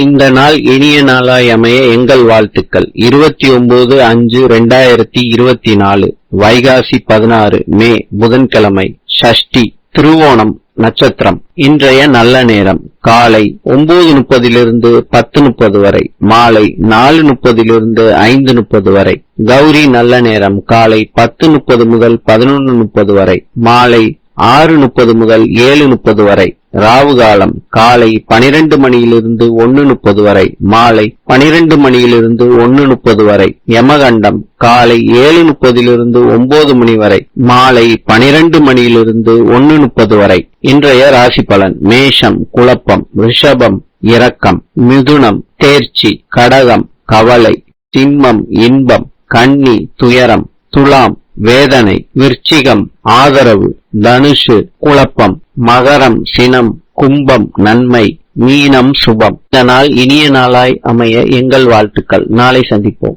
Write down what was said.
இந்த நாள் இனிய நாளாய் அமைய எங்கள் வாழ்த்துக்கள். இருபத்தி ஒன்பது அஞ்சு ரெண்டாயிரத்தி இருபத்தி நாலு வைகாசி பதினாறு மே புதன்கிழமை ஷஷ்டி திருவோணம் நட்சத்திரம். இன்றைய நல்ல நேரம். காலை ஒன்பது முப்பதிலிருந்து பத்து முப்பது வரை மாலை நாலு முப்பதிலிருந்து ஐந்து முப்பது வரை. கௌரி நல்ல நேரம். காலை பத்து முப்பது முதல் பதினொன்று முப்பது வரை மாலை ஆறு முப்பது முதல் ஏழு முப்பது வரை. ராவு காலம் காலை பனிரெண்டு மணியிலிருந்து ஒன்னு முப்பது வரை மாலை பனிரெண்டு மணியிலிருந்து ஒன்னு முப்பது வரை யமகண்டம் காலை ஏழு முப்பதிலிருந்து ஒன்பது மணி வரை மாலை பனிரெண்டு மணியிலிருந்து ஒன்னு முப்பது வரை. இன்றைய ராசி பலன் மேஷம் குழப்பம் ரிஷபம் இரக்கம் மிதுனம் தேர்ச்சி கடகம் கவலை சிம்மம் இன்பம் கன்னி துயரம் துலாம் வேதனை விருச்சிகம் ஆதரவு தனுஷு குழப்பம் மகரம் சினம் கும்பம் நன்மை மீனம் சுபம். இதனால் இனிய நாளாய் அமைய எங்கள் வாழ்த்துக்கள். நாளை சந்திப்போம்.